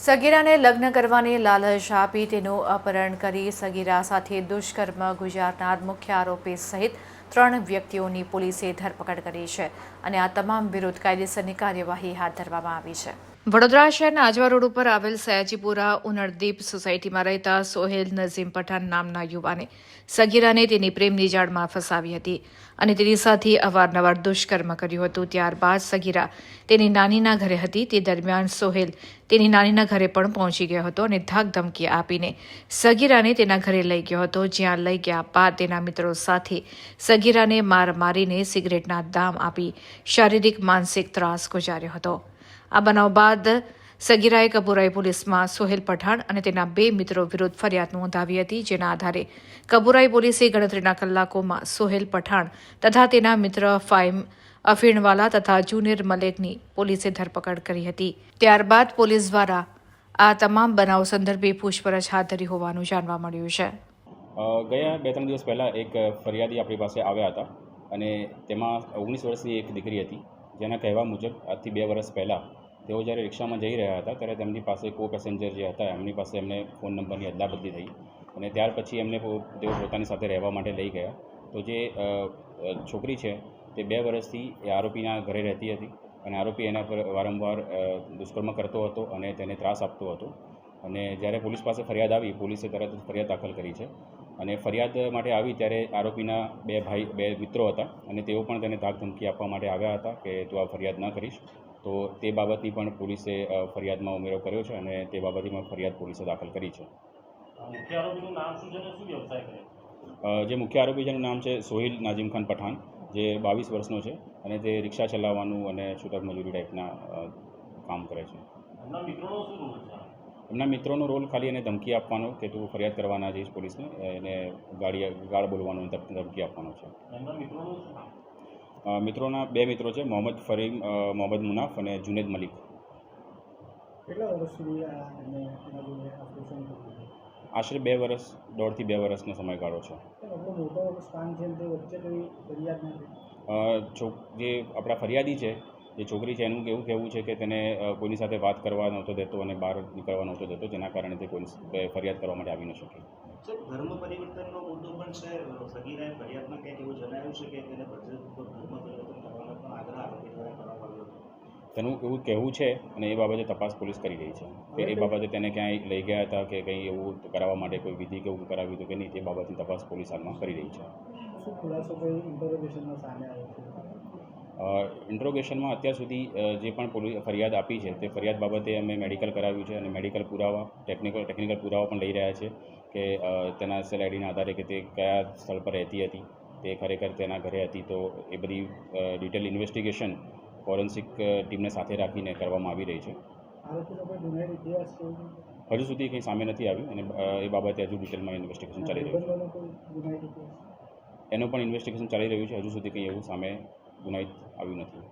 સગીરાને લગ્ન કરવાની લાલચ આપી તેનું અપહરણ કરી સગીરા સાથે દુષ્કર્મ ગુજારનાર મુખ્ય આરોપી સહિત ત્રણ વ્યક્તિઓની પોલીસે ધરપકડ કરી છે અને આ તમામ વિરુદ્ધ કાયદેસરની કાર્યવાહી હાથ ધરવામાં આવી છે. વડોદરા શહેરના આજવા રોડ ઉપર આવેલ સયાજીપુરા ઉનળદીપ સોસાયટીમાં રહેતા સોહેલ નઝીમ પઠાણ નામના યુવાને સગીરાને તેની પ્રેમની જાળમાં ફસાવી હતી. અને તેની સાથે અવારનવાર દુષ્કર્મ કર્યું હતું. ત્યારબાદ સગીરા તેની નાનીના ઘરે હતી. તે દરમિયાન સોહેલ તેની નાનીના ઘરે પણ પહોંચી ગયો હતો અને ધાક ધમકી આપીને સગીરાને તેના ઘરે લઈ ગયો હતો. જ્યાં લઈ ગયા બાદ તેના મિત્રો સાથે સગીરાને માર મારીને સિગરેટના દામ આપી શારીરિક, માનસિક ત્રાસ ગુજાર્યો હતો. આ બનાવ બાદ સગીરાએ કબુરાઈ પોલીસમાં સોહેલ પઠાણ અને તેના બે મિત્રો વિરુદ્ધ ફરિયાદ નોંધાવી હતી, જેના આધારે કબુરાઈ પોલીસે ગણતરીના કલાકોમાં સોહેલ પઠાણ તથા તેના મિત્ર ફાઇમ અફીણવાલા તથા જુનિયર મલેકની પોલીસે ધરપકડ કરી હતી. ત્યારબાદ પોલીસ દ્વારા આ તમામ બનાવ સંદર્ભે પૂછપરછ હાથ ધરી હોવાનું જાણવા મળ્યું છે. ગયા બે ત્રણ દિવસ પહેલાં એક ફરિયાદી આપણી પાસે આવ્યા હતા અને તેમાં ઓગણીસ વર્ષની એક દીકરી હતી. જેના કહેવા મુજબ આજથી બે વર્ષ પહેલાં તેઓ જ્યારે રિક્ષામાં જઈ રહ્યા હતા, ત્યારે તેમની પાસે કો પેસેન્જર જે હતા, એમની પાસે એમને ફોન નંબરની અદલાબદલી થઈ અને ત્યાર પછી એમને તેઓ પોતાની સાથે રહેવા માટે લઈ ગયા. તો જે છોકરી છે, તે બે વર્ષથી એ આરોપીના ઘરે રહેતી હતી અને આરોપી એના પર વારંવાર દુષ્કર્મ કરતો હતો અને તેને ત્રાસ આપતો હતો. અને જ્યારે પોલીસ પાસે ફરિયાદ આવી, પોલીસે તરત જ ફરિયાદ દાખલ કરી છે. અને ફરિયાદ માટે આવી ત્યારે આરોપીના બે ભાઈ, બે મિત્રો હતા અને તેઓ પણ તેને ધાક ધમકી આપવા માટે આવ્યા હતા કે તું આ ફરિયાદ ન કરીશ. તો તે બાબતની પણ પોલીસે ફરિયાદમાં ઉમેરો કર્યો છે અને તે બાબતની પણ ફરિયાદ પોલીસે દાખલ કરી છે. છે જે મુખ્ય આરોપી જેનું નામ છે સોહિલ નાજીમ ખાન પઠાણ જે બાવીસ વર્ષનો છે અને તે રિક્ષા ચલાવવાનું અને છૂટક મજૂરી ટાઈપના કામ કરે છે. એમના મિત્રોનો રોલ છે? ખાલી એને ધમકી આપવાનો કે તું ફરિયાદ કરવાના જઈશ પોલીસને એને ગાડી ગાળ બોલવાનો ધમકી આપવાનો છે. એમના મિત્રોનું મિત્રોના બે મિત્રો છે મોહમ્મદ ફરીમ મોહમ્મદ મુનાફ અને જુનેદ મલિક. આશરે બે વર્ષ દોઢથી બે વર્ષનો સમયગાળો છે. જે આપણા ફરિયાદી છે જે છોકરી છે એનું એવું કહેવું છે કે તેને કોઈની સાથે વાત કરવા નહોતો દેતો અને બહાર નીકળવા નહોતો દેતો જેના કારણે તે કોઈ ફરિયાદ કરવા માટે આવી ન શકી. સાહેબ ધર્મ પરિવર્તનનો મુદ્દો પણ છે સગીરાએ ફરિયાદમાં ક્યાંક એવું જણાવ્યું છે કે તેને બજરંગ ઉપર ધર્મ પરિવર્તન કરવાનો પણ આગ્રહ આરોપી દ્વારા કરવામાં આવ્યો તેનું એવું કહેવું છે અને એ બાબતે તપાસ પોલીસ કરી રહી છે. કે એ બાબતે તેને ક્યાંય લઈ ગયા હતા કે કંઈ એવું કરાવવા માટે કોઈ વિધિ કે એવું કરાવ્યું હતું કે નહીં તે બાબતની તપાસ પોલીસ હાલમાં કરી રહી છે. શું ખુલાસો કોઈ ઇન્ટરોગેશનમાં સામે આવ્યો. છે ઇન્ટ્રોગેશનમાં અત્યાર સુધી જે પણ ફરિયાદ આપી છે, તે ફરિયાદ બાબતે અમે મેડિકલ કરાવ્યું છે અને મેડિકલ પુરાવા ટેકનિકલ ટેકનિકલ પુરાવા પણ લઈ રહ્યા છે કે તેના સેલ આઈડીના આધારે કે તે કયા સ્થળ પર રહેતી હતી, તે ખરેખર તેના ઘરે હતી. તો એ બધી ડિટેલ ઇન્વેસ્ટિગેશન ફોરેન્સિક ટીમને સાથે રાખીને કરવામાં આવી રહી છે? હજુ સુધી કંઈ સામે નથી આવ્યું અને એ બાબતે હજુ ડિટેલમાં ઇન્વેસ્ટિગેશન ચાલી રહ્યું છે. એનું પણ ઇન્વેસ્ટિગેશન ચાલી રહ્યું છે. હજુ સુધી કંઈ એવું સામે ગુનાહિત આવ્યું નથી